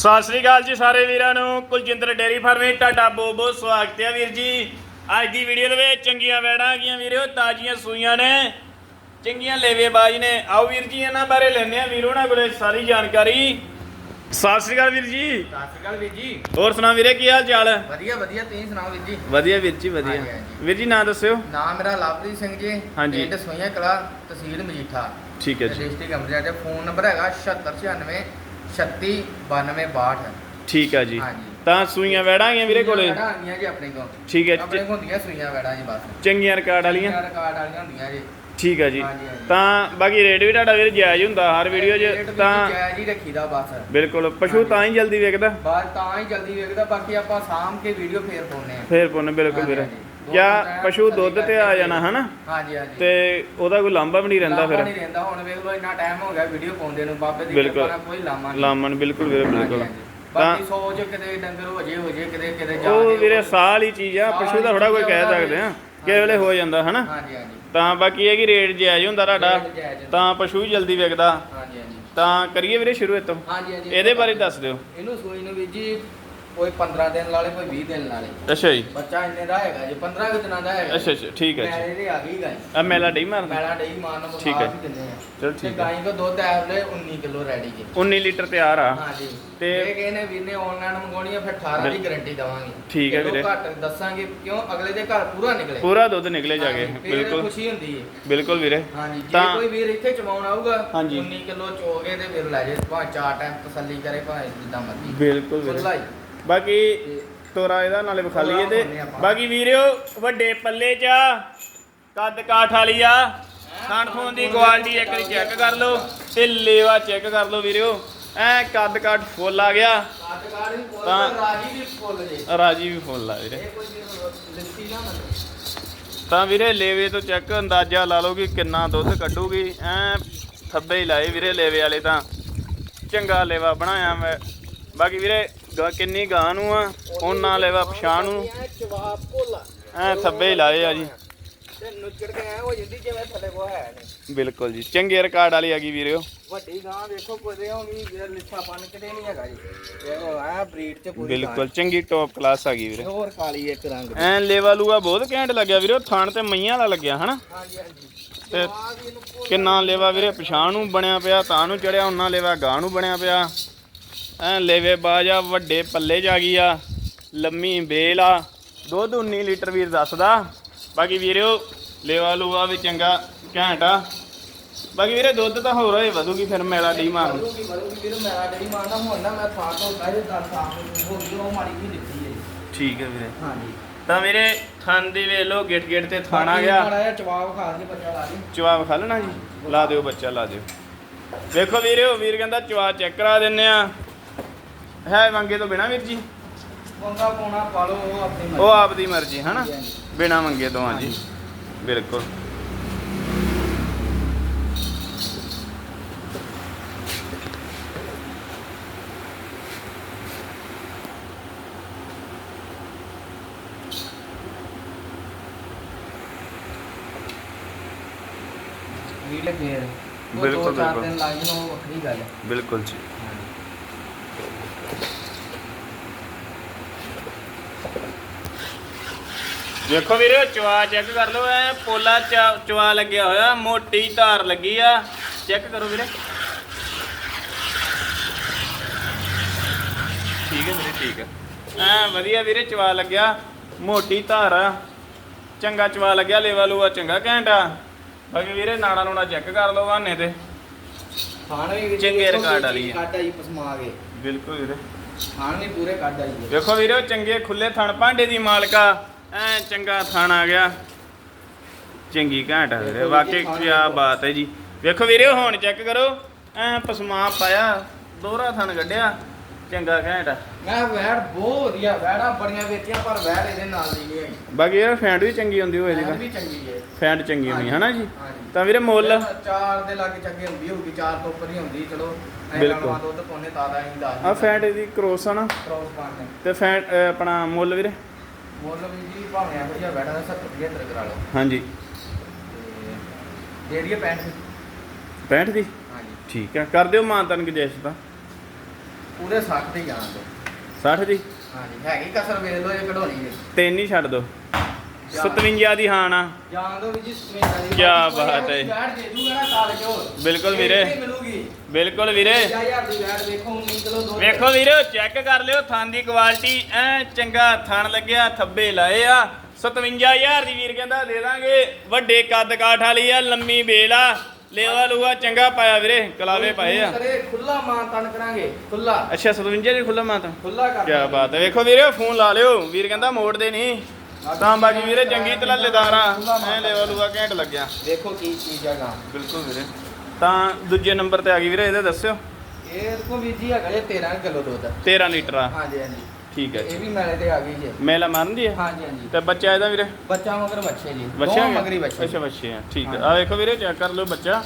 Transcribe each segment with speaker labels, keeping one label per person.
Speaker 1: ਸਤਿ ਸ੍ਰੀ ਅਕਾਲ ਜੀ ਸਾਰੇ ਵੀਰਾਂ ਨੂੰ। ਕੁਲਜਿੰਦਰ ਡੇਰੀ ਫਾਰਮੇ ਤੁਹਾਡਾ ਬਹੁਤ ਬਹੁਤ ਸਵਾਗਤ ਹੈ ਵੀਰ ਜੀ। ਅੱਜ ਦੀ ਵੀਡੀਓ ਦੇ ਵਿੱਚ ਚੰਗੀਆਂ ਵੈੜਾਂ ਆ ਗਈਆਂ ਵੀਰੋ ਤਾਜ਼ੀਆਂ ਸੂਈਆਂ ਨੇ। ਚੰਗੀਆਂ ਲੇਵੇ ਬਾਜ ਨੇ। ਆਓ ਵੀਰ ਜੀ ਇਹਨਾਂ ਬਾਰੇ ਲੈਣੇ ਆ ਵੀਰੋ ਨਾਲ ਕੋਲੇ ਸਾਰੀ ਜਾਣਕਾਰੀ। ਸਤਿ ਸ੍ਰੀ ਅਕਾਲ ਵੀਰ ਜੀ।
Speaker 2: ਸਤਿ ਸ਼੍ਰੀ ਅਕਾਲ ਵੀਰ ਜੀ।
Speaker 1: ਹੋਰ ਸੁਣਾ ਵੀਰੇ ਕੀ ਹਾਲ ਚਾਲ?
Speaker 2: ਵਧੀਆ ਵਧੀਆ। ਤੁਸੀਂ ਸੁਣਾਓ ਵੀਰ ਜੀ?
Speaker 1: ਵਧੀਆ ਵੀਰ ਜੀ ਵਧੀਆ। ਵੀਰ ਜੀ ਨਾਂ ਦੱਸਿਓ।
Speaker 2: ਨਾਮ ਮੇਰਾ ਲਵਪ੍ਰੀਤ ਸਿੰਘ ਜੀ।
Speaker 1: ਹਾਂਜੀ।
Speaker 2: ਪਿੰਡ ਸੋਈਆਂ ਕਲਾ ਤਹਿਸੀਲ ਮਜੀਠਾ।
Speaker 1: ਠੀਕ ਹੈ ਜੀ।
Speaker 2: ਡਿਸਟ੍ਰਿਕਟ ਅੰਮ੍ਰਿਤਸਰ ਫੋਨ ਨੰਬਰ ਹੈਗਾ 7696 3692
Speaker 1: ਠੀਕ ਹੈ ਜੀ।
Speaker 2: ਹਾਂਜੀ।
Speaker 1: ਤਾਂ ਸੂਈਆਂ ਵੈੜਾਂ ਆ ਗਈਆਂ ਵੀਰੇ ਕੋਲੇ?
Speaker 2: ਵੈੜਾਂ ਆਉਂਦੀਆਂ ਜੀ ਆਪਣੇ ਕੋਲ।
Speaker 1: ਠੀਕ ਹੈ
Speaker 2: ਆਪਣੇ ਕੋਲ ਹੁੰਦੀਆਂ ਸੂਈਆਂ ਵੈੜਾਂ ਜੀ ਬਸ।
Speaker 1: ਚੰਗੀਆਂ ਰਿਕਾਰਡ ਵਾਲੀਆਂ?
Speaker 2: ਰਿਕਾਰਡ ਵਾਲੀਆਂ ਹੁੰਦੀਆਂ ਜੀ।
Speaker 1: ਠੀਕ ਹੈ ਜੀ। ਤਾਂ ਬਾਕੀ ਰੇਟ ਵੀ ਤੁਹਾਡਾ ਵੀਰ ਜਾਇਜ਼ ਹੁੰਦਾ ਹਰ ਵੀਡੀਓ 'ਚ ਤਾਂ
Speaker 2: ਜਾਇਜ਼ ਹੀ ਰੱਖੀਦਾ ਬਸ।
Speaker 1: ਬਿਲਕੁਲ ਪਸ਼ੂ। ਤਾਂ ਹੀ ਜਲਦੀ ਵਿਕਦਾ
Speaker 2: ਬਾਅਦ ਤਾਂ ਹੀ ਜਲਦੀ ਵੇਖਦਾ ਬਾਕੀ ਆਪਾਂ ਸਾਂਭ ਕੇ ਵੀਡੀਓ ਫੇਰ ਪਾਉਨੇ ਆ
Speaker 1: ਫੇਰ ਪੁੰਨ ਬਿਲਕੁਲ ਵੀਰੇ। ਜਾਂ ਪਸ਼ੂ ਦੁੱਧ ਤੇ ਆ ਜਾਣਾ ਹਨਾ?
Speaker 2: ਹਾਂਜੀ ਹਾਂਜੀ।
Speaker 1: ਤੇ ਉਹਦਾ ਕੋਈ ਲਾਂਭਾ ਵੀ ਨਹੀਂ ਰਹਿੰਦਾ ਫਿਰ।
Speaker 2: ਨਹੀਂ ਰਹਿੰਦਾ। ਹੁਣ ਵੇਖ ਲਓ ਇੰਨਾ ਟਾਈਮ ਹੋ ਗਿਆ ਵੀਡੀਓ ਪਾਉਂਦੇ ਨੂੰ ਬਾਬੇ ਦੀ
Speaker 1: ਬਿਲਕੁਲ।
Speaker 2: ਕਿਰਪਾ ਨਾਲ ਕੋਈ ਲਾਮਾ ਨਹੀਂ।
Speaker 1: ਲਾਮਨ ਬਿਲਕੁਲ ਵੀਰੇ
Speaker 2: ਹਾਂਜੀ,
Speaker 1: ਬਿਲਕੁਲ।
Speaker 2: ਹਾਂਜੀ।
Speaker 1: ਤਾਂ
Speaker 2: ਬਾਕੀ ਸੋਚ ਕਿਤੇ ਡੰਗਰ ਹੋ ਜੇ ਹੋ ਜੇ ਕਿਤੇ ਕਿਤੇ ਜਾ
Speaker 1: ਉਹ
Speaker 2: ਕੇ
Speaker 1: ਵੀਰੇ ਸਾਲ ਹੀ ਚੀਜ਼ ਆ
Speaker 2: ਸਾਲ
Speaker 1: ਪਸ਼ੂ ਦਾ
Speaker 2: ਹੀ
Speaker 1: ਥੋੜਾ ਕੋਈ
Speaker 2: ਚੀਜ਼
Speaker 1: ਕਹਿ ਸਕਦੇ ਆ। ਕਿਸੇ ਵੇਲੇ ਹੋ ਜਾਂਦਾ ਹਨਾ?
Speaker 2: ਹਾਂਜੀ ਹਾਂਜੀ।
Speaker 1: ਤਾਂ ਬਾਕੀ ਇਹ ਕਿ ਰੇਟ ਜਾਇਜ਼ ਹੁੰਦਾ ਤੁਹਾਡਾ।
Speaker 2: ਰੇਟ ਜਾਇਜ਼ ਹੁੰਦਾ।
Speaker 1: ਤਾਂ ਪਸ਼ੂ ਵੀ ਜਲਦੀ ਵਿਕਦਾ।
Speaker 2: ਹਾਂਜੀ ਹਾਂਜੀ।
Speaker 1: ਤਾਂ ਕਰੀਏ ਵੀਰੇ ਸ਼ੁਰੂ ਇਤੋਂ
Speaker 2: ਹਾਂਜੀ ਹਾਂਜੀ।
Speaker 1: ਇਹਦੇ ਬਾਰੇ ਦੱਸ ਦਿਓ।
Speaker 2: ਇਹਨੂੰ ਸੂਈ ਨੂੰ ਵੀ ਜੀ ਕੋਈ 15 ਦਿਨ ਲਾਲੇ ਕੋਈ 20 ਦਿਨ ਲਾਲੇ
Speaker 1: ਅੱਛਾ ਜੀ।
Speaker 2: ਬੱਚਾ ਇੰਨੇ ਦਾ ਹੈਗਾ ਜੀ 15 ਕੁ ਦਿਨਾਂ ਦਾ ਹੈਗਾ
Speaker 1: ਅੱਛਾ ਅੱਛਾ ਠੀਕ ਹੈ ਜੀ।
Speaker 2: ਮੈਲੇ ਦੇ ਆ ਗਈ ਗਾਈ।
Speaker 1: ਆ ਮੈਲਾ ਡਈ ਮਾਰਦਾ
Speaker 2: ਮੈਲਾ ਡਈ ਮਾਰਨ ਨੂੰ
Speaker 1: ਠੀਕ ਹੈ। ਚਲੋ ਠੀਕ ਹੈ।
Speaker 2: ਗਾਈ ਕੋ ਦੁੱਧ ਐਵਲੇ 19 ਕਿਲੋ ਰੈਡੀ ਜੀ।
Speaker 1: 19 ਲੀਟਰ ਤਿਆਰ ਆ।
Speaker 2: ਹਾਂਜੀ
Speaker 1: ਤੇ-
Speaker 2: ਤੇ ਇਹ ਕਹਿੰਦੇ ਵੀਰ ਨੇ ਆਨਲਾਈਨ ਮੰਗਾਉਣੀ ਆ ਫਿਰ 18 ਦੀ
Speaker 1: ਬਿਲ-
Speaker 2: ਗਾਰੰਟੀ ਦਵਾਂਗੇ।
Speaker 1: ਠੀਕ ਹੈ ਵੀਰੇ।
Speaker 2: ਘੱਟ ਦੱਸਾਂਗੇ ਕਿਉਂ? ਅਗਲੇ ਦੇ ਘਰ ਪੂਰਾ ਨਿਕਲੇ।
Speaker 1: ਪੂਰਾ ਦੁੱਧ ਨਿਕਲੇ ਜਾ ਕੇ
Speaker 2: ਹਾਂਜੀ, ਫਿਰ
Speaker 1: ਬਿਲਕੁਲ।
Speaker 2: ਖੁਸ਼ੀ ਹੁੰਦੀ ਹੈ
Speaker 1: ਬਿਲਕੁਲ ਵੀਰੇ।
Speaker 2: ਹਾਂਜੀ ਜੇ
Speaker 1: ਤਾਂ-
Speaker 2: ਕੋਈ ਵੀਰ ਇੱਥੇ ਚਮਾਉਣ ਆਊਗਾ
Speaker 1: ਹਾਂਜੀ।
Speaker 2: 19 ਕਿਲੋ ਚੋਗੇ ਤੇ ਫਿਰ ਲੈ ਜੇ ਭਾਵੇਂ ਚਾਰ ਟਾਈਮ ਤਸੱਲੀ ਕਰੇ ਭਾਵੇਂ ਜਿੱਦਾਂ ਮਰਜ਼ੀ।
Speaker 1: ਬਿਲਕੁਲ ਵੀਰੇ।
Speaker 2: ਖੁੱਲਾ ਹੀ।
Speaker 1: ਬਾਕੀ ਤੋਰਾ ਇਹਦਾ ਨਾਲੇ ਵਿਖਾ ਲਈਏ ਤੇ। ਬਾਕੀ ਵੀਰਿਓ ਵੱਡੇ ਪੱਲੇ ਚ ਆ, ਕੱਦ ਕਾਠ ਵਾਲੀ ਆ। ਖਾਣ ਖੂਨ ਦੀ ਕੁਆਲਿਟੀ ਇੱਕ ਵਾਰੀ ਚੈੱਕ ਕਰ ਲਓ ਤੇ ਲੇਵਾ ਚੈੱਕ ਕਰ ਲਓ ਵੀਰਿਓ। ਐ ਕੱਦ ਕਾਠ ਫੁੱਲ ਆ ਗਿਆ।
Speaker 2: ਕਾਟਕਾਰ ਵੀ ਫੁੱਲ
Speaker 1: ਤਾਂ-
Speaker 2: ਤੇ ਰਾਜੀ ਵੀ ਫੁੱਲ ਜੇ।
Speaker 1: ਰਾਜੀ ਵੀ ਫੁੱਲ ਆ ਵੀਰੇ।
Speaker 2: ਇਹ ਕੋਈ ਲਿੱਤੀ ਨਾ ਮੰਨੇ
Speaker 1: ਤਾਂ ਵੀਰੇ ਲੇਵੇ ਤੋਂ ਚੈੱਕ ਅੰਦਾਜ਼ਾ ਲਾ ਲਓ ਕਿ ਕਿੰਨਾ ਦੁੱਧ ਕੱਢੂਗੀ। ਐ ਥੱਬੇ ਹੀ ਲਾਏ ਵੀਰੇ ਲੇਵੇ ਵਾਲੇ ਤਾਂ। ਚੰਗਾ ਲੇਵਾ ਬਣਾਇਆ ਮੈਂ। ਬਾਕੀ ਵੀਰੇ ਗਾਂ ਕਿੰਨੀ ਗਾਂ ਨੂੰ ਆ ਉਹਨਾਂ ਲੇਵਾ ਪਛਾਣ ਨੂੰ।
Speaker 2: ਜਵਾਬ
Speaker 1: ਐ ਥੱਬੇ ਹੀ ਲਾਏ ਆ ਜੀ।
Speaker 2: ਤੇ ਨੁੱਚੜ ਕੇ ਐ ਹੋ ਜਾਂਦੀ ਜਿਵੇਂ ਥੱਲੇ ਕੋ ਹੈ ਨਹੀਂ।
Speaker 1: ਬਿਲਕੁਲ ਜੀ ਚੰਗੇ ਰਿਕਾਰਡ ਵਾਲੀ ਆ ਗਈ ਵੀਰਿਓ
Speaker 2: ਵੱਡੀ ਗਾਂ ਦੇਖੋ ਕੋਈ ਹੋਣੀ ਇਹ ਲਿੱਛਾ ਪੰਨ ਕਿਤੇ ਨਹੀਂ ਹੈਗਾ ਜੀ। ਇਹ ਆ ਬਰੀਡ ਚ ਪੂਰੀ
Speaker 1: ਬਿਲਕੁਲ ਚੰਗੀ ਟੌਪ ਕਲਾਸ ਆ ਗਈ। ਵੀਰੇ।
Speaker 2: ਹੋਰ ਕਾਲੀ ਇੱਕ ਰੰਗ ਦੀ।
Speaker 1: ਐ ਲੇਵਾ ਲੂਆ ਬਹੁਤ ਘੈਂਟ ਲੱਗਿਆ ਵੀਰੇ ਥਾਣ ਤੇ ਮਈਆਂ ਵਾਲਾ ਲੱਗਿਆ ਹਨਾ?
Speaker 2: ਹਾਂਜੀ ਹਾਂਜੀ।
Speaker 1: ਤੇ
Speaker 2: ਜਵਾਬ ਇਹਨੂੰ ਭੋਲਾ
Speaker 1: ਕਿੰਨਾ ਲੇਵਾ ਵੀਰੇ ਪਛਾਣ ਨੂੰ ਬਣਿਆ ਪਿਆ ਤਾਂ ਨੂੰ ਚੜਿਆ ਉਹਨਾਂ ਲੇਵਾ ਗਾਂ ਨੂੰ ਬਣਿਆ ਪਿਆ। ਐ ਲੇਵੇ ਬਾਜਾ ਵੱਡੇ ਪੱਲੇ ਜਾ ਗਈ ਆ ਲੰਮੀ ਬੇਲ ਆ। ਦੁੱਧ 19 ਲੀਟਰ ਵੀਰ ਦੱਸਦਾ। ਬਾਕੀ ਵੀਰਿਓ ਲੇਵਾ ਲੂਆ ਵੀ ਚੰਗਾ ਘੈਂਟ ਆ। ਬਾਕੀ ਵੀਰੇ ਦੁੱਧ ਤਾਂ ਹੋਰ ਹੋਏ ਵਧੂਗੀ ਫਿਰ ਮੇਲਾ ਡੀ
Speaker 2: ਵੀਰ ਮੇਰਾ ਜਿਹੜੀ ਮਾਰਨਾ ਹੁਣ ਨਾ ਮੈਂ ਥਾਂ ਤੋਂ ਪਹਿਲੇ ਦਸ ਸਾਲ ਹੋ ਗਈ ਉਹ ਮਾੜੀ ਵੀ ਦਿੱਤੀ ਹੈ
Speaker 1: ਠੀਕ ਹੈ ਵੀਰੇ।
Speaker 2: ਹਾਂਜੀ।
Speaker 1: ਤਾਂ ਵੀਰੇ ਥਣ ਦੀ ਵੇਖ ਲਓ ਗਿੱਟ ਗਿੱਟ ਤੇ ਥਣ ਗਿਆ।
Speaker 2: ਮਾੜਾ ਜਿਹਾ ਜਵਾਬ ਖਾ ਦੇ ਬੱਚਾ ਲਾ ਦੇ
Speaker 1: ਜਵਾਬ ਖਾ ਲੈਣਾ ਜੀ। ਲਾ ਦਿਓ ਬੱਚਾ ਲਾ ਦਿਓ। ਵੇਖੋ ਵੀਰਿਓ ਵੀਰ ਕਹਿੰਦਾ ਜਵਾਬ ਚੈੱਕ ਕਰਾ ਦਿੰਨੇ ਆ। ਹੈ ਮੰਗੇ ਤੋਂ ਬਿਨਾ ਵੀਰ ਜੀ?
Speaker 2: ਮੰਗਾ ਪਾਉਣਾ ਪਾ ਲਓ ਉਹ ਆਪਣੀ ਮਰਜ਼ੀ।
Speaker 1: ਉਹ ਆਪ ਦੀ ਮਰਜ਼ੀ ਹਨਾ?
Speaker 2: ਹਾਂਜੀ, ਹਾਂਜੀ।
Speaker 1: ਬਿਨਾ ਮੰਗੇ ਤੋਂ ਹਾਂ ਜੀ ਬਿਲਕੁਲ।
Speaker 2: ਵੀਡੀਓ ਫੇਰ ਉਹ
Speaker 1: ਬਿਲਕੁਲ, ਬਿਲਕੁਲ। ਬਿਲਕੁਲ ਜੀ। ਵੇਖੋ ਵੀਰੇ ਚਵਾ ਚੈੱਕ ਕਰ ਲਓ ਐ ਪੋਲਾ ਚਵਾ ਲੱਗਿਆ ਹੋਇਆ ਮੋਟੀ ਧਾਰ ਲੱਗੀ ਆ। ਚੈੱਕ ਕਰੋ ਵੀਰੇ। ਠੀਕ ਹੈ ਵੀਰੇ ਠੀਕ ਹੈ। ਐ ਵਧੀਆ ਵੀਰੇ ਚਵਾ ਲੱਗਿਆ ਮੋਟੀ ਧਾਰ ਆ। ਚੰਗਾ ਚਵਾ ਲੱਗਿਆ ਲੇਵਾ ਲੂਆ ਚੰਗਾ ਘੈਂਟਾ ਬਾਕੀ ਵੀਰੇ ਨਾੜਾ ਨੂੜਾ ਚੈੱਕ ਕਰ ਲਓ ਬਹਾਨੇ ਤੇ।
Speaker 2: ਖਾਣ ਵੀ
Speaker 1: ਚੰਗੇ ਰਿਕਾਰਡ ਵਾਲੀ ਹੈ।
Speaker 2: ਕੱਢ ਆਈ ਪਸਮਾ ਕੇ।
Speaker 1: ਬਿਲਕੁਲ ਵੀਰੇ।
Speaker 2: ਖਾਣ ਵੀ ਪੂਰੇ ਕੱਢ ਆਈ
Speaker 1: ਵੇਖੋ ਵੀਰੇ ਚੰਗੇ ਖੁੱਲੇ ਥਣ ਭਾਂਡੇ ਦੀ ਮਾਲਕਾ। ਐ ਚੰਗਾ ਥਣ ਆ ਗਿਆ। ਚੰਗੀ ਘਾਟ ਆ ਵੀਰੇ ਵਾਕਈ ਕੀ। ਬਾਤ ਹੈ ਜੀ। ਵੇਖੋ ਵੀਰੇ ਹੁਣ ਚੈੱਕ ਕਰੋ। ਐ ਪਸਮਾ ਪਾਇਆ ਦੋਹਰਾ ਥਣ ਕੱਢਿਆ ਚੰਗਾ ਘਾਟ ਆ।
Speaker 2: ਮੈਂ ਵੈੜ ਬਹੁਤ ਵਧੀਆ ਵੈੜਾਂ ਬੜੀਆਂ ਵੇਚੀਆਂ ਪਰ ਵੈੜ ਇਹਦੇ ਨਾਲ ਨਹੀਂ ਹੈਗੀ।
Speaker 1: ਬਾਕੀ ਇਹ ਫੈਂਟ ਵੀ ਚੰਗੀ ਹੁੰਦੀ ਹੋਏ
Speaker 2: ਵੈੜ
Speaker 1: ਜੀ
Speaker 2: ਵੀ ਚੰਗੀ ਹੈ।
Speaker 1: ਫੈਂਟ ਚੰਗੀ ਹੋਣੀ ਹਨਾ ਜੀ?
Speaker 2: ਹਾਂਜੀ।
Speaker 1: ਤਾਂ ਵੀਰੇ ਮੁੱਲ?
Speaker 2: ਚਾਰ ਦੇ ਲਾਗੇ ਚੱਗੇ ਹੁੰਦੀ ਹੋਊਗੀ ਚਾਰ ਤੋਂ ਉੱਪਰ ਹੀ ਹੁੰਦੀ ਚਲੋ।
Speaker 1: ਬਿਲਕੁਲ।
Speaker 2: ਹੀ ਦੱਸ
Speaker 1: ਆ ਫੈਂਟ ਦੀ ਕ੍ਰੋਸ ਆ ਨਾ।
Speaker 2: ਕ੍ਰੋਸ ਪਾਣੇ
Speaker 1: ਤੇ ਫੈਂਟ ਆਪਣਾ ਮੁੱਲ ਵੀਰੇ?
Speaker 2: ਮੁੱਲ ਵੀ ਜੀ ਭਾਵੇਂ ਇਹੋ ਜਿਹਾ ਵੈੜਾਂ ਦਾ 70 75 ਕਰਾ ਲਓ।
Speaker 1: ਹਾਂਜੀ।
Speaker 2: ਤੇ ਦੇ ਦਈਏ 65
Speaker 1: 65 ਦੀ?
Speaker 2: ਹਾਂਜੀ।
Speaker 1: ਠੀਕ ਆ। ਕਰ ਦਿਓ ਮਾਨਤਨ ਗੁੰਜਾਇਸ਼ ਤਾਂ
Speaker 2: ਪੂਰੇ 60 ਤੇ ਜਾਣ ਦੋ
Speaker 1: 60 ਦੀ?
Speaker 2: ਹਾਂਜੀ। ਹੈਗੀ ਕਸਰ ਵੇਖ ਲਓ ਇਹ ਕਢਾਉਣੀ ਜੀ
Speaker 1: ਤਿੰਨ ਹੀ ਛੱਡ ਦੋ 57 ਦੀ। ਹਾਂ ਨਾ
Speaker 2: ਜਾਣ ਦੋ ਵੀ ਜੀ ਸਟ੍ਰਿੰਗ ਦੀ
Speaker 1: ਕਿਆ ਬਾਤ ਹੈ।
Speaker 2: ਬੈਠ ਦੇ ਦੂਗਾ ਨਾ ਸਾਲ ਕਿਉਂ
Speaker 1: ਬਿਲਕੁਲ ਵੀਰੇ।
Speaker 2: ਮਿਲੂਗੀ।
Speaker 1: ਬਿਲਕੁਲ ਵੀਰੇ।
Speaker 2: 5000 ਦੀ ਬੈਠ ਵੇਖੋ 19 ਕਿਲੋ ਦੋ
Speaker 1: ਵੇਖੋ ਵੀਰੇ ਚੈੱਕ ਕਰ ਲਿਓ ਥਣ ਦੀ ਕੁਆਲਿਟੀ ਐ ਚੰਗਾ ਥਣ ਲੱਗਿਆ ਥੱਬੇ ਲਾਏ ਆ। 57000 ਦੀ ਵੀਰ ਕਹਿੰਦਾ ਦੇ ਦਾਂਗੇ। ਵੱਡੇ ਕੱਦ ਕਾਠ ਵਾਲੀ ਆ ਲੰਮੀ ਬੇਲ ਆ। ਲੇਵਾ ਲੂਆ ਚੰਗਾ ਪਾਇਆ ਵੀਰੇ ਕਲਾਵੇ ਪਾਏ ਆ।
Speaker 2: ਖੁੱਲਾ ਮਾਨ ਤਨ ਕਰਾਂਗੇ ਖੁੱਲਾ
Speaker 1: ਅੱਛਾ 57 ਦੀ ਖੁੱਲਾ ਮਾਤਾ
Speaker 2: ਖੁੱਲਾ ਕਰ
Speaker 1: ਕੀ ਬਾਤ ਹੈ। ਵੇਖੋ ਵੀਰੇ ਫੋਨ ਲਾ ਲਿਓ। ਵੀਰ ਕਹਿੰਦਾ ਮੋੜਦੇ ਨਹੀਂ। ਤਾਂ ਬਾਕੀ ਵੀਰੇ ਚੰਗੀ ਤਲੱਲੇਦਾਰਾ ਐ ਲੇਵਾ ਲੂਆ ਘੈਂਟ ਲੱਗਿਆ।
Speaker 2: ਦੇਖੋ ਕੀ ਚੀਜ਼ ਹੈਗਾ।
Speaker 1: ਬਿਲਕੁਲ ਵੀਰੇ। ਤਾਂ ਦੂਜੇ ਨੰਬਰ ਤੇ ਆ ਗਈ ਵੀਰੇ ਇਹਦੇ ਦੱਸਿਓ।
Speaker 2: ਇਹ ਕੋ ਵੀ ਜੀ ਹੈਗਾ ਜੇ 13 ਕਿਲੋ ਦੁੱਧ।
Speaker 1: 13 ਲੀਟਰ ਆ।
Speaker 2: ਹਾਂਜੀ ਹਾਂਜੀ।
Speaker 1: ਠੀਕ ਹੈ
Speaker 2: ਇਹ ਵੀ ਮੈਲੇ ਤੇ ਆ ਗਈ ਜੀ।
Speaker 1: ਮੇਲਾ ਮਾਰਨ ਦੀ ਹੈ?
Speaker 2: ਹਾਂਜੀ ਹਾਂਜੀ।
Speaker 1: ਤੇ ਬੱਚਾ ਇਹਦਾ ਵੀਰੇ?
Speaker 2: ਬੱਚਾ ਮਗਰ ਬੱਚੇ ਜੀ।
Speaker 1: ਬੱਚੇ
Speaker 2: ਦੋਵਾਂ
Speaker 1: ਹੈਗੇ?
Speaker 2: ਮਗਰੀ ਬੱਚੇ।
Speaker 1: ਅੱਛਾ ਬੱਚੇ ਆ। ਠੀਕ ਹੈ।
Speaker 2: ਹਾਂਜੀ।
Speaker 1: ਆ ਵੇਖੋ ਵੀਰੇ ਚੈੱਕ ਕਰ ਲਓ ਬੱਚਾ।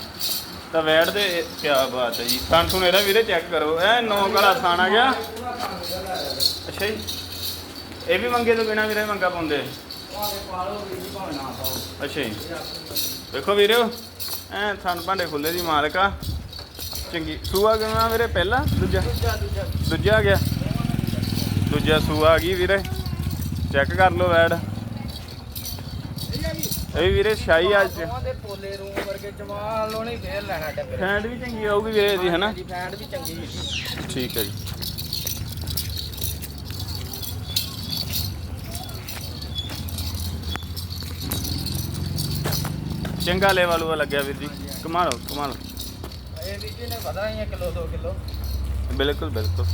Speaker 1: ਤਾਂ ਵੈਟ ਦੇ ਕੀ ਬਾਤ ਹੈ ਜੀ। ਥਾਂ ਥੁਣ ਇਹਦਾ ਵੀਰੇ ਚੈੱਕ ਕਰੋ। ਐ ਨੌ ਕਾਲਾ ਥਾਣ ਆ ਗਿਆ। ਅੱਛਾ ਜੀ। ਇਹ ਵੀ ਮੰਗੇ ਤੋਂ ਬਿਨਾ ਵੀਰੇ ਮੰਗਾ ਪਾਉਂਦੇ? ਅੱਛਾ ਜੀ। ਵੇਖੋ ਵੀਰੇ ਐ ਥਣ ਭਾਂਡੇ ਖੁੱਲੇ ਦੀ ਮਾਲਕ ਆ। ਚੰਗੀ ਸੂਆ ਕਿਵੇਂ ਵੀਰੇ ਪਹਿਲਾ? ਦੂਜਾ?
Speaker 2: ਦੂਜਾ
Speaker 1: ਆ ਗਿਆ। ਦੂਜਾ ਸੂਆ ਆ ਗਈ ਵੀਰੇ। ਚੈੱਕ ਕਰ ਲਓ ਵੈਡ ਇਹ ਵੀਰੇ ਸ਼ਾਹੀ ਅੱਜ।
Speaker 2: ਦੇ ਪੋਲੇ ਰੂਮ ਵਰਗੇ ਜਮਾਲ ਲੋਣੀ ਫੇਰ ਲੈਣਾ ਟੱਕਰ
Speaker 1: ਫੈਂਡ ਵੀ ਚੰਗੀ ਆਊਗੀ ਵੀਰੇ ਇਹਦੀ ਹਨਾ?
Speaker 2: ਜੀ ਫੈਂਡ ਵੀ ਚੰਗੀ।
Speaker 1: ਠੀਕ ਹੈ ਜੀ। ਚੰਗਾ ਲੈਵਲ ਉਹ ਲੱਗਿਆ ਵੀਰ ਜੀ। ਕਮਾਲ ਕਮਾਲ
Speaker 2: ਇਹ ਵੀ ਜੀ ਨੇ ਪਤਾ ਹੀ ਕਿਲੋ 2 ਕਿਲੋ।
Speaker 1: ਬਿਲਕੁਲ ਬਿਲਕੁਲ।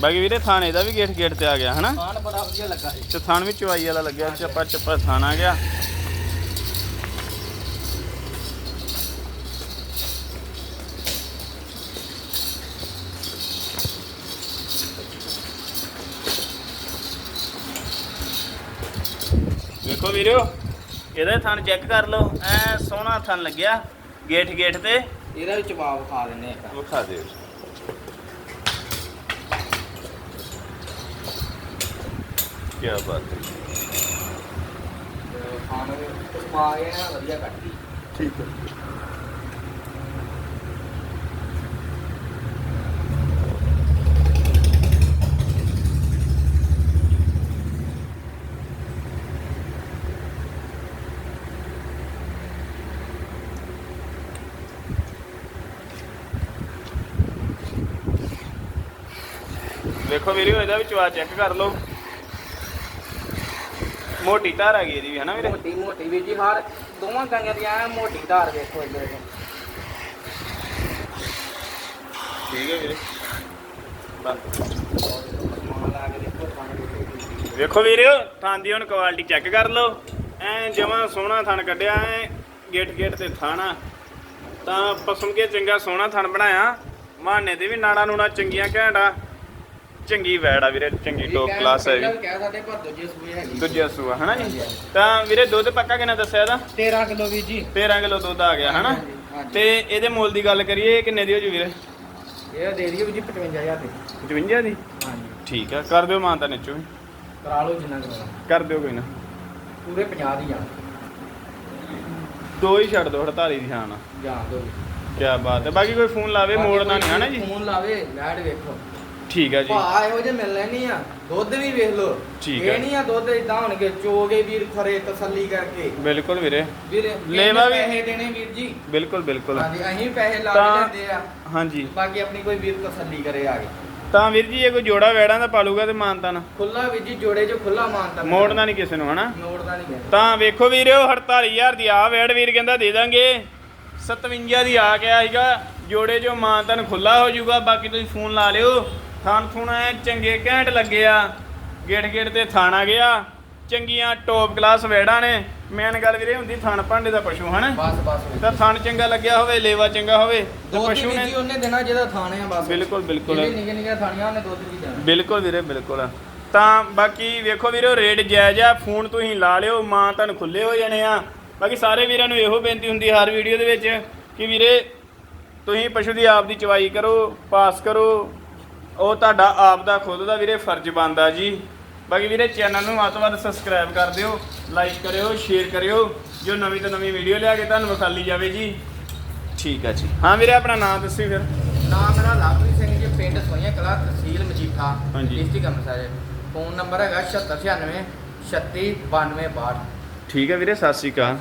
Speaker 1: ਬਾਕੀ ਵੀਰੇ ਥਾਣੇ ਦਾ ਵੀ ਗੇਟ ਗੇਟ ਤੇ ਆ ਗਿਆ ਹਨਾ?
Speaker 2: ਖਾਣ ਬੜਾ ਵਧੀਆ ਲੱਗਾ ਜੀ।
Speaker 1: ਤੇ ਥਾਣ ਵੀ ਚਵਾਈ ਵਾਲਾ ਲੱਗਿਆ ਚੱਪਾ ਚੱਪਾ ਥਾਣ ਆ ਗਿਆ। ਵੇਖੋ ਵੀਰਿਓ ਇਹਦਾ ਥਣ ਚੈੱਕ ਕਰ ਲਓ। ਐ ਸੋਹਣਾ ਥਣ ਲੱਗਿਆ ਗੇਟ ਗੇਟ ਤੇ।
Speaker 2: ਇਹਦਾ ਵੀ ਜਵਾਬ ਖਾ ਦਿੰਨੇ ਇੱਕ
Speaker 1: ਵਿਖਾ ਦਿਓ ਕੀ ਬਾਤ ਹੈ।
Speaker 2: ਖਾਣ ਪਾ ਗਏ ਨਾ ਵਧੀਆ ਕੱਟਦੀ
Speaker 1: ਠੀਕ ਹੈ। ਵੇਖੋ ਵੀਡੀਓ ਇਹਦਾ ਵਿੱਚ ਆ ਚੈੱਕ ਕਰ ਲਓ। ਮੋਟੀ ਧਾਰ ਆ ਗਈ ਇਹਦੀ ਵੀ ਹਨਾ ਵੀਰੇ?
Speaker 2: ਮੋਟੀ ਮੋਟੀ ਵੀ ਜੀ ਹਰ ਦੋਵਾਂ ਗਾਈਆਂ ਦੀ ਐ ਮੋਟੀ ਧਾਰ ਵੇਖੋ ਇੱਧਰ।
Speaker 1: ਠੀਕ ਹੈ ਵੀਰੇ। ਵੇਖੋ ਵੀਰਿਓ ਥਣ ਦੀ ਹੁਣ ਕੁਆਲਿਟੀ ਚੈੱਕ ਕਰ ਲਓ। ਐ ਜਮਾ ਸੋਹਣਾ ਥਣ ਕੱਢਿਆ ਐ ਗੇਟ ਗੇਟ ਤੇ ਥਾਣਾ। ਤਾਂ ਪਸਮ ਕੇ ਚੰਗਾ ਸੋਹਣਾ ਥਣ ਬਣਾਇਆ। ਮਾਨੇ ਦੇ ਵੀ ਨਾੜਾ ਨੂਣਾ ਚੰਗੀਆਂ ਘੈਂਟਾ ਚੰਗੀ ਵੈੜ ਆ ਵੀਰੇ ਚੰਗੀ ਟੋਪ ਕਲਾਸ ਹੈ ਵੀ
Speaker 2: ਵੀ ਕਹਿ ਸਕਦੇ ਪਰ ਦੂਜੇ ਸੂਏ ਹੈਗੀ।
Speaker 1: ਦੂਜਾ ਸੂਆ ਹਨਾ ਜੀ। ਤਾਂ ਵੀਰੇ ਦੁੱਧ ਪੱਕਾ ਕਿੰਨਾ ਦੱਸਿਆ ਇਹਦਾ?
Speaker 2: 13 ਕਿਲੋ ਵੀ ਜੀ।
Speaker 1: 13 ਕਿਲੋ ਦੁੱਧ ਆ ਗਿਆ ਹਨਾ। ਤੇ ਇਹਦੇ ਮੁੱਲ ਦੀ ਗੱਲ ਕਰੀਏ ਕਿੰਨੇ ਦੀ ਹੋ ਜੂ ਵੀਰੇ?
Speaker 2: ਇਹ ਦੇ ਦਈਏ ਜੀ 55000 ਦੀ।
Speaker 1: 55 ਦੀ?
Speaker 2: ਹਾਂਜੀ।
Speaker 1: ਠੀਕ ਆ ਕਰ ਦਿਓ ਮਾਨਤਾ ਨਿਚੋ। ਵੀ
Speaker 2: ਕਰਾ ਲਓ ਜਿੰਨਾ
Speaker 1: ਕਰ ਦਿਓ ਕੋਈ ਨਾ।
Speaker 2: ਪੂਰੇ 50 ਦੀ ਜਾਣ
Speaker 1: ਦੋ ਹੀ ਛੱਡ ਦਿਓ 48 ਦੀ ਹਾਂ ਨਾ।
Speaker 2: ਜਾਣ ਦੋ।
Speaker 1: ਕੀ ਬਾਤ ਹੈ ਬਾਕੀ ਕੋਈ ਫੋਨ ਲਾਵੇ ਮੋੜਨਾ ਨਹੀਂ ਹਨਾ ਜੀ?
Speaker 2: ਫੋਨ ਲਾਵੇ ਲੈਟ ਵੇਖੋ।
Speaker 1: ਠੀਕ ਹੈ ਜੀ।
Speaker 2: ਭਾ ਇਹੋ ਜਿਹੇ ਮਿਲਣੇ ਨਹੀਂ ਆ। ਦੁੱਧ ਵੀ ਵੇਖ ਲਓ।
Speaker 1: ਠੀਕ
Speaker 2: ਇਹ। ਨਹੀਂ ਆ ਦੁੱਧ ਇਦਾਂ ਹੋਣਗੇ ਚੋਗੇ ਵੀਰ ਖਰੇ ਤਸੱਲੀ ਕਰਕੇ।
Speaker 1: ਬਿਲਕੁਲ ਵੀਰੇ।
Speaker 2: ਵੀਰ
Speaker 1: ਲੇਵਾ ਵੀ-
Speaker 2: ਪੈਸੇ ਦੇਣੇ ਵੀਰ ਜੀ।
Speaker 1: ਬਿਲਕੁਲ ਬਿਲਕੁਲ।
Speaker 2: ਹਾਂਜੀ ਅਸੀਂ ਪੈਸੇ ਲਾ
Speaker 1: ਤਾਂ-
Speaker 2: ਕੇ ਲੈਂਦੇ ਆ।
Speaker 1: ਹਾਂਜੀ।
Speaker 2: ਬਾਕੀ ਆਪਣੀ ਕੋਈ ਵੀਰ ਤਸੱਲੀ ਕਰੇ ਆ ਕੇ।
Speaker 1: ਤਾਂ ਵੀਰ ਜੀ ਇਹ ਕੋਈ ਜੋੜਾ ਵੈੜਾਂ ਦਾ ਪਾਲੂਗਾ ਤੇ ਮਾਨਤਾ ਨਾ
Speaker 2: ਖੁੱਲਾ ਵੀਰ ਜੀ ਜੋੜੇ ਜੋ ਖੁੱਲਾ ਮਾਨਤਾ
Speaker 1: ਮੋੜਨਾ ਨਹੀਂ ਕਿਸੇ ਨੂੰ ਹਨਾ?
Speaker 2: ਮੋੜਦਾ ਨਹੀਂ ਹੈ
Speaker 1: ਤਾਂ ਵੇਖੋ ਵੀਰਿਓ 48000 ਦੀ ਆ ਵੈੜ ਵੀਰ ਕਹਿੰਦਾ ਦੇ ਦਾਂਗੇ। 57 ਦੀ ਆ ਗਿਆ ਸੀਗਾ। ਜੋੜੇ ਜੋ ਮਾਨਤਨ ਖੁੱਲਾ ਹੋ ਜਾਊਗਾ ਬਾਕੀ ਤੁਸੀਂ ਫੋਨ ਲਾ ਲਿਓ। ਥਾਣ ਥੁਣ ਐ ਚੰਗੇ ਘੈਂਟ ਲੱਗੇ ਆ ਗੇਟ ਗੇਟ ਤੇ ਥਾਣਾ ਗਿਆ। ਚੰਗੀਆਂ ਟੌਪ ਕਲਾਸ ਵੈੜਾਂ ਨੇ। ਮੇਨ ਗੱਲ ਵੀਰੇ ਹੁੰਦੀ ਥਣ ਭਾਂਡੇ ਦਾ ਪਸ਼ੂ ਹਨਾ?
Speaker 2: ਬਸ ਬਸ
Speaker 1: ਤਾਂ ਥਣ ਚੰਗਾ ਲੱਗਿਆ ਹੋਵੇ ਲੇਵਾ ਚੰਗਾ ਹੋਵੇ ਤੇ ਪਸ਼ੂ ਨੇ
Speaker 2: ਜੀ ਉਹਨੇ ਦੇਣਾ ਜਿਹਦਾ ਥਾਣੇ ਆ ਬਸ।
Speaker 1: ਬਿਲਕੁਲ ਬਿਲਕੁਲ।
Speaker 2: ਨਿੱਕੇ ਨਿੱਕੇ ਥਾਣੀਆਂ ਉਹਨੇ ਦੁੱਧ ਵੀ ਦੇਣਾ
Speaker 1: ਬਿਲਕੁਲ ਵੀਰੇ ਬਿਲਕੁਲ। ਤਾਂ ਬਾਕੀ ਵੇਖੋ ਵੀਰੋ ਰੇਟ ਜਾਇਜ਼ ਆ ਫੋਨ ਤੁਸੀਂ ਲਾ ਲਿਓ ਮਾਂ ਤੁਹਾਨੂੰ ਖੁੱਲੇ ਹੋ ਜਾਣੇ ਆ। ਬਾਕੀ ਸਾਰੇ ਵੀਰਾਂ ਨੂੰ ਇਹੋ ਬੇਨਤੀ ਹੁੰਦੀ ਹਰ ਵੀਡੀਓ ਦੇ ਵਿੱਚ ਕਿ ਵੀਰੇ ਤੁਸੀਂ ਪਸ਼ੂ ਦੀ ਆਪ ਦੀ ਚਵਾਈ ਕਰੋ ਪਾਸ ਕਰੋ ਉਹ ਤੁਹਾਡਾ ਆਪ ਦਾ ਖੁਦ ਦਾ ਵੀਰੇ ਫਰਜ਼ ਬਣਦਾ ਜੀ। ਬਾਕੀ ਵੀਰੇ ਚੈਨਲ ਨੂੰ ਵੱਧ ਤੋਂ ਵੱਧ ਸਬਸਕ੍ਰਾਈਬ ਕਰ ਦਿਓ ਲਾਈਕ ਕਰਿਓ ਸ਼ੇਅਰ ਕਰਿਓ। ਜੋ ਨਵੀਂ ਤੋਂ ਨਵੀਂ ਵੀਡੀਓ ਲਿਆ ਕੇ ਤੁਹਾਨੂੰ ਵਿਖਾਲੀ ਜਾਵੇ ਜੀ। ਠੀਕ ਆ ਜੀ। ਹਾਂ ਵੀਰੇ ਆਪਣਾ ਨਾਮ ਦੱਸੀ ਫਿਰ।
Speaker 2: ਨਾਮ ਮੇਰਾ ਲਾਭਰੀ ਹੈਗਾ ਤਹਿਸੀਲ ਮਜੀਠਾ
Speaker 1: ਹਾਂਜੀ।
Speaker 2: ਡਿਸਟ੍ਰਿਕਟ ਅੰਮ੍ਰਿਤਸਰ। ਫੋਨ ਨੰਬਰ ਹੈਗਾ 7696 3692
Speaker 1: ਠੀਕ ਹੈ ਵੀਰੇ ਸਤਿ ਸ਼੍ਰੀ ਅਕਾਲ।